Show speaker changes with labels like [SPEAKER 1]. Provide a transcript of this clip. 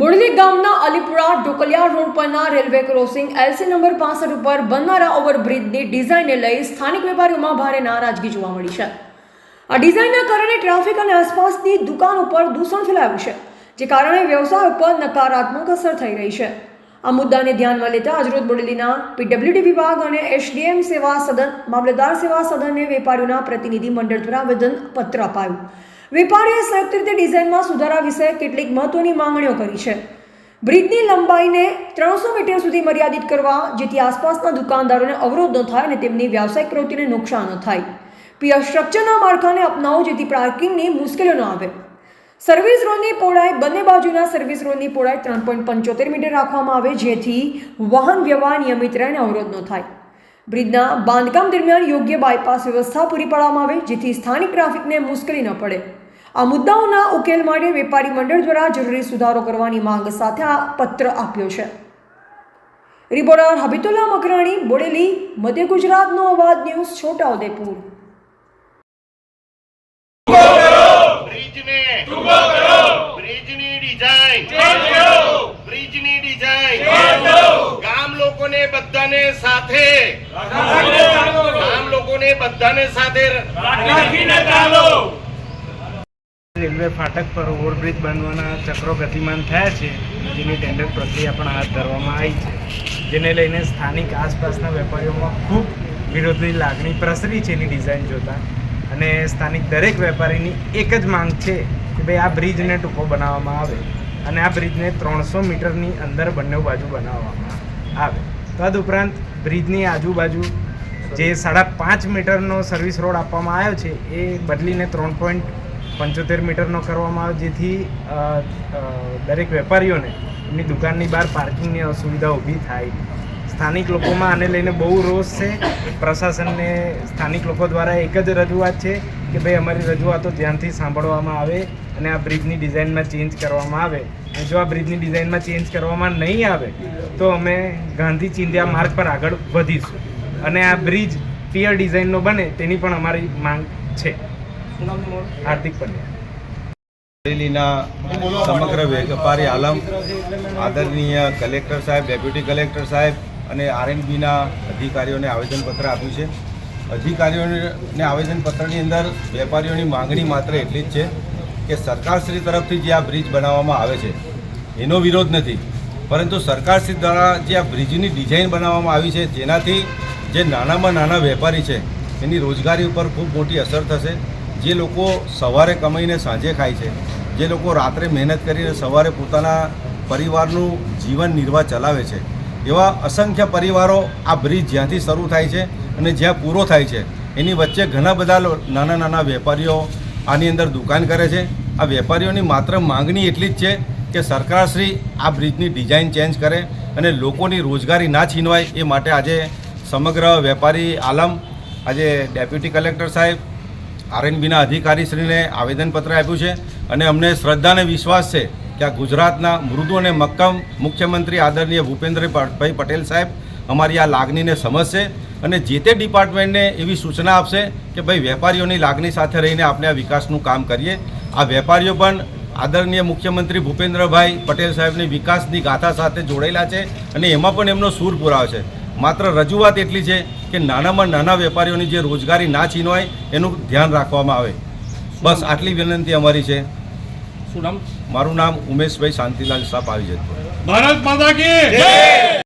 [SPEAKER 1] બોડલી ગામના અલીપુરા ઢોકલિયા રોડ પરના railway crossing LC number પાસઠ ઉપર બનનારા ઓવરબ્રિજની ડિઝાઇનને લઈ સ્થાનિક વેપારીઓમાં ભારે નારાજગી જોવા મળી છે. આ ડિઝાઇનના કારણે ટ્રાફિક અને આસપાસની દુકાન ઉપર દૂષણ ફેલાયું છે, જે કારણે વ્યવસાય ઉપર નકારાત્મક અસર થઈ રહી છે. આ મુદ્દાને ધ્યાનમાં લેતા આજરોજ બોડેલીના પીડબ્લ્યુડી વિભાગ અને એસડીએમ સેવા સદન, મામલતદાર સેવા સદનને વેપારીઓના પ્રતિનિધિ મંડળ દ્વારા આવેદન પત્ર અપાયું. વેપારીએ સંયુક્ત રીતે ડિઝાઇનમાં સુધારા વિશે કેટલીક મહત્વની માંગણીઓ કરી છે. બ્રિજની લંબાઈને ત્રણસો મીટર સુધી મર્યાદિત કરવા, જેથી આસપાસના દુકાનદારોને અવરોધ ન થાય અને તેમની વ્યાવસાયિક પ્રવૃત્તિને નુકસાન ન થાય. પીઆર સ્ટ્રક્ચરના માળખાને અપનાવો જેથી પાર્કિંગની મુશ્કેલીઓ ન આવે. સર્વિસ રોડની પહોળાઈ, બંને બાજુના સર્વિસ રોડની પહોળાઈ ત્રણ પોઈન્ટ પંચોતેર મીટર રાખવામાં આવે, જેથી વાહન વ્યવહાર નિયમિત રહે અવરોધ ન થાય. બ્રિજના બાંધકામ દરમિયાન યોગ્ય બાયપાસ વ્યવસ્થા પૂરી પાડવામાં આવે, જેથી સ્થાનિક ટ્રાફિકને મુશ્કેલી ન પડે. આ મુદ્દાઓના ઉકેલ માટે વેપારી મંડળ દ્વારા જરૂરી સુધારો કરવાની માંગ સાથે આ પત્ર આપ્યો છે. રિપોર્ટર હબીતુલ્લા મકરાણી, બોડેલી, મધ્ય ગુજરાતનો અવાજ ન્યૂઝ છોટાઉદેપુર
[SPEAKER 2] બ્રિજને બ્રિજની ડિઝાઇન બ્રિજની ડિઝાઇન ગામ લોકોને બધાને સાથે. ગામ લોકોને બધાને સાથે
[SPEAKER 3] રેલવે ફાટક પર ઓવરબ્રિજ બાંધવાના ચક્રો ગતિમાન થયા છે. જેની ટેન્ડર પ્રક્રિયા પણ હાથ ધરવામાં આવી છે. જેને લઈને સ્થાનિક આસપાસના વેપારીઓમાં ખૂબ વિરોધની લાગણી પ્રસરી છે એની ડિઝાઇન જોતા. અને સ્થાનિક દરેક વેપારીની એક જ માંગ છે કે ભાઈ આ બ્રિજને ટૂંકો બનાવવામાં આવે અને આ બ્રિજને ત્રણસો મીટરની અંદર બંને બાજુ બનાવવામાં આવે. તદઉપરાંત બ્રિજની આજુબાજુ જે સાડા પાંચ મીટરનો સર્વિસ રોડ આપવામાં આવ્યો છે, એ બદલીને ત્રણ પોઈન્ટ પંચોતેર મીટરનો કરવામાં આવે, જેથી દરેક વેપારીઓને એમની દુકાનની બહાર પાર્કિંગની અસુવિધા ઊભી થાય. સ્થાનિક લોકોમાં આને લઈને બહુ રોષ છે. પ્રશાસનને સ્થાનિક લોકો દ્વારા એક જ રજૂઆત છે કે ભાઈ, અમારી રજૂઆતો ધ્યાનથી સાંભળવામાં આવે અને આ બ્રિજની ડિઝાઇનમાં ચેન્જ કરવામાં આવે. અને જો આ બ્રિજની ડિઝાઇનમાં ચેન્જ કરવામાં નહીં આવે, તો અમે ગાંધી ચિંધ્યા માર્ગ પર આગળ વધીશું. અને આ બ્રિજ પિયર ડિઝાઇનનો બને તેની પણ અમારી માંગ છે. હાર્દિક પંડ્યા.
[SPEAKER 4] અમરેલીના સમગ્ર વેપારી આલમ આદરણીય કલેક્ટર સાહેબ, ડેપ્યુટી કલેક્ટર સાહેબ અને આરએનબીના અધિકારીઓને આવેદનપત્ર આપ્યું છે. અધિકારીઓને આવેદનપત્રની અંદર વેપારીઓની માંગણી માત્ર એટલી જ છે કે સરકારશ્રી તરફથી જે આ બ્રિજ બનાવવામાં આવે છે, એનો વિરોધ નથી. પરંતુ સરકારશ્રી દ્વારા જે આ બ્રિજની ડિઝાઇન બનાવવામાં આવી છે, જેનાથી જે નાનામાં નાના વેપારી છે, એની રોજગારી ઉપર ખૂબ મોટી અસર થશે. જે લોકો સવારે કમાઈને સાંજે ખાય છે, જે લોકો રાત્રે મહેનત કરીને સવારે પોતાના પરિવારનું જીવન નિર્વાહ ચલાવે છે એવા અસંખ્ય પરિવારો આ બ્રિજ જ્યાંથી શરૂ થાય છે અને જ્યાં પૂરો થાય છે. એની વચ્ચે ઘણા બધા નાના નાના વેપારીઓ આની અંદર દુકાન કરે છે. આ વેપારીઓની માત્ર માંગણી એટલી જ છે કે સરકારશ્રી આ બ્રિજની ડિઝાઇન ચેન્જ કરે અને લોકોની રોજગારી ના છીનવાય એ માટે આજે સમગ્ર વેપારી આલમ, આજે ડેપ્યુટી કલેક્ટર સાહેબ, આરએનબીના અધિકારીશ્રીને આવેદનપત્ર આપ્યું છે અને અમને શ્રદ્ધા અને વિશ્વાસ છે કે આ ગુજરાતના મૃદુ અને મક્કમ મુખ્યમંત્રી આદરણીય ભૂપેન્દ્રભાઈ પટેલ સાહેબ અમારી આ લાગણીને સમજશે અને જે તે ડિપાર્ટમેન્ટને એવી સૂચના આપશે કે ભાઈ વેપારીઓની લાગણી સાથે રહીને આપણે આ વિકાસનું કામ કરીએ. આ વેપારીઓ પણ આદરણીય મુખ્યમંત્રી ભૂપેન્દ્રભાઈ પટેલ સાહેબની વિકાસની ગાથા સાથે જોડાયેલા છે અને એમાં પણ એમનો સૂર પુરાવ છે. માત્ર રજૂઆત એટલી છે કે નાનામાં નાના વેપારીઓની જે રોજગારી ના છીનવાય એનું ધ્યાન રાખવામાં આવે. બસ આટલી વિનંતી અમારી છે.
[SPEAKER 5] શું નામ?
[SPEAKER 4] મારું નામ ઉમેશભાઈ શાંતિલાલ સાપ આવી જતું.
[SPEAKER 5] ભારત માતા કી